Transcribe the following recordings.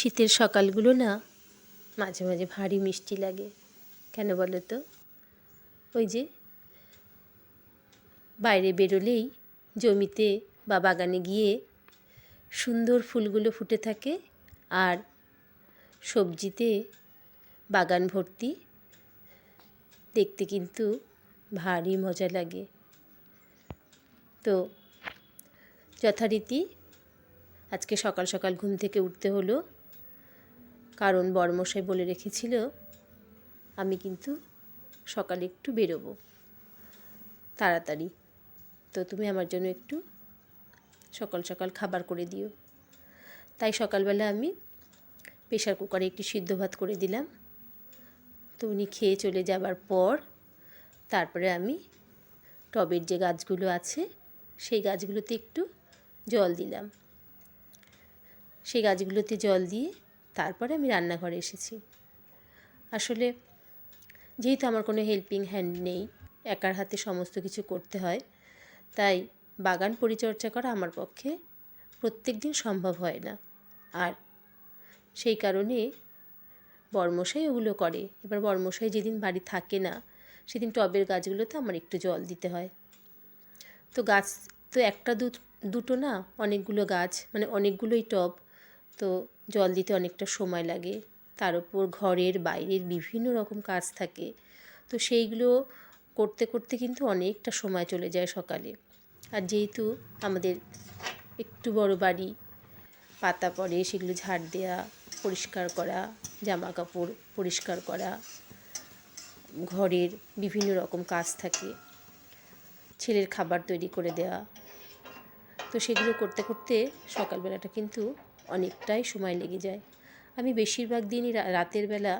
শীতের সকালগুলো না মাঝে মাঝে ভারী মিষ্টি লাগে। কেন বলো তো ওই যে বাইরে বেরোলেই জমিতে বা বাগানে গিয়ে সুন্দর ফুলগুলো ফুটে থাকে আর সবজিতে বাগান ভর্তি দেখতে কিন্তু ভারী মজা লাগে। তো যথারীতি আজকে সকাল সকাল ঘুম থেকে উঠতে হলো। কারণ বড়মশাই বলে রেখেছিল, আমি কিন্তু সকালে একটু বেরোবো। তাড়াতাড়ি। তো তুমি আমার জন্য একটু সকাল সকাল খাবার করে দিও। তাই সকালবেলা আমি প্রেশার কুকারে একটি সিদ্ধ ভাত করে দিলাম। তো উনি খেয়ে চলে যাবার পর তারপরে আমি টবের যে গাছগুলো আছে, সেই গাছগুলোতে একটু জল দিলাম। সেই গাছগুলোতে জল দিয়ে তারপরে আমি রান্নাঘরে এসেছি। আসলে যেহেতু আমার কোনো হেল্পিং হ্যান্ড নেই, একার হাতে সমস্ত কিছু করতে হয়, তাই বাগান পরিচর্যা করা আমার পক্ষে প্রত্যেক দিন সম্ভব হয় না। আর সেই কারণে বর্মশাই ওগুলো করে। এবার বর্মশাই যেদিন বাড়ি থাকে না, সেদিন টবের গাছগুলোতে আমার একটু জল দিতে হয়। তো গাছ তো একটা দুটো না, অনেকগুলো গাছ মানে অনেকগুলোই টব। তো জল দিতে অনেকটা সময় লাগে। তার উপর ঘরের বাইরের বিভিন্ন রকম কাজ থাকে। তো সেইগুলো করতে করতে কিন্তু অনেকটা সময় চলে যায় সকালে। আর যেহেতু আমাদের একটু বড় বাড়ি, পাতা পড়ে, সেগুলো ঝাড় দেওয়া পরিষ্কার করা জামা কাপড় পরিষ্কার করা, ঘরের বিভিন্ন রকম কাজ থাকে। ছেলের খাবার তৈরি করে দেওয়া তো সেগুলো করতে করতে সকালবেলাটা কিন্তু অনেকটাই সময় লেগে যায়। আমি বেশিরভাগ দিনই রাতের বেলা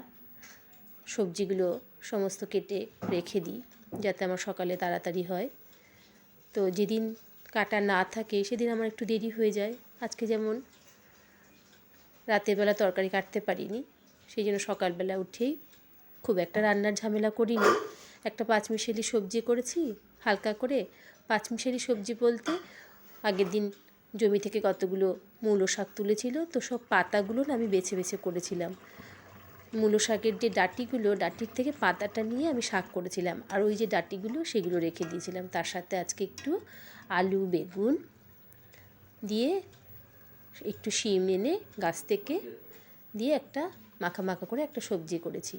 সবজিগুলো সমস্ত কেটে রেখে দিই, যাতে আমার সকালে তাড়াতাড়ি হয়। তো যেদিন কাটা না থাকে সেদিন আমার একটু দেরি হয়ে যায়। আজকে যেমন রাতের বেলা তরকারি কাটতে পারিনি, সেই জন্য সকালবেলা উঠেই খুব একটা রান্নার ঝামেলা করিনি। একটা পাঁচমিশালি সবজি করেছি, হালকা করে। পাঁচমিশালি সবজি বলতে আগের দিন জমি থেকে কতগুলো মূলো শাক তুলেছিল, তো সব পাতাগুলো না আমি বেছে বেছে করেছিলাম। মূলো শাকের যে ডাটিগুলো, ডাটির থেকে পাতাটা নিয়ে আমি শাক করেছিলাম। আর ওই যে ডাটিগুলো, সেগুলো রেখে দিয়েছিলাম। তার সাথে আজকে একটু আলু, বেগুন দিয়ে একটু শিম এনে গাছ থেকে দিয়ে একটা মাখা মাখা করে একটা সবজি করেছি।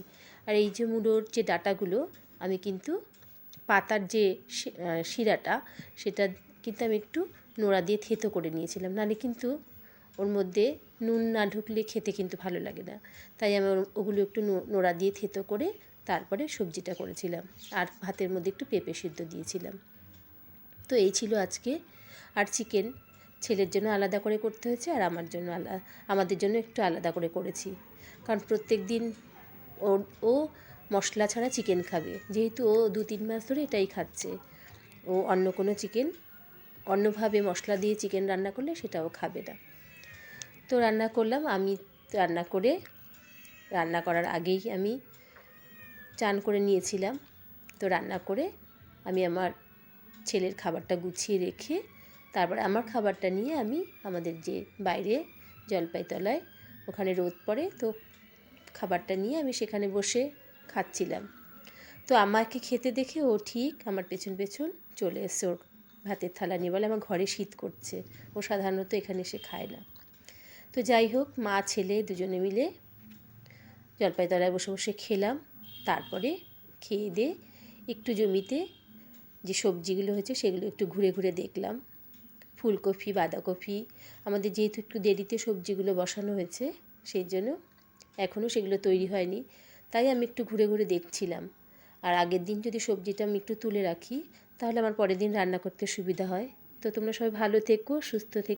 আর এই যে মূলোর যে ডাটাগুলো, আমি কিন্তু পাতার যে শিরাটা, সেটা কিন্তু আমি একটু নোড়া দিয়ে থেতো করে নিয়েছিলাম। নাহলে কিন্তু ওর মধ্যে নুন না ঢুকলে খেতে কিন্তু ভালো লাগে না। তাই আমি ওগুলো একটু নোড়া দিয়ে থেতো করে তারপরে সবজিটা করেছিলাম। আর ভাতের মধ্যে একটু পেঁপে সিদ্ধ দিয়েছিলাম। তো এই ছিল আজকে। আর চিকেন ছেলের জন্য আলাদা করে করতে হয়েছে আর আমার জন্য আলাদা আমাদের জন্য একটু আলাদা করে করেছি। কারণ প্রত্যেক দিন ও ও মশলা ছাড়া চিকেন খাবে। যেহেতু ও দু তিন মাস ধরে এটাই খাচ্ছে। ও অন্য কোনো চিকেন অন্যভাবে মশলা দিয়ে চিকেন রান্না করলে সেটাও খাবে না। তো রান্না করলাম, আমি রান্না করে, রান্না করার আগেই আমি চান করে নিয়েছিলাম। তো রান্না করে আমি আমার ছেলের খাবারটা গুছিয়ে রেখে তারপর আমার খাবারটা নিয়ে আমি আমাদের যে বাইরে জলপাইতলায় ওখানে রোদ পড়ে তো খাবারটা নিয়ে আমি সেখানে বসে খাচ্ছিলাম। তো আমাকে খেতে দেখে ও ঠিক আমার পেছন পেছন চলে এসছে ওর ভাতের থালা নিয়ে বলে, আমার ঘরে শীত করছে। ও সাধারণত এখানে এসে খায় না। তো যাই হোক, মা, ছেলে দুজনে মিলে জলপাইতলায় বসে বসে খেলাম। তারপরে খেয়ে দিয়ে একটু জমিতে যে সবজিগুলো হয়েছে সেগুলো একটু ঘুরে ঘুরে দেখলাম। ফুলকপি, বাঁধাকপি, আমাদের যেহেতু একটু দেরিতে সবজিগুলো বসানো হয়েছে, সেই জন্য এখনও সেগুলো তৈরি হয়নি। তাই আমি একটু ঘুরে ঘুরে দেখছিলাম। আর আগের দিন যদি সবজিটা আমি একটু তুলে রাখি তাহলে আমার পরের দিন রান্না করতে সুবিধা হয়। তো তোমরা সবাই ভালো থেকো, সুস্থ থেকো।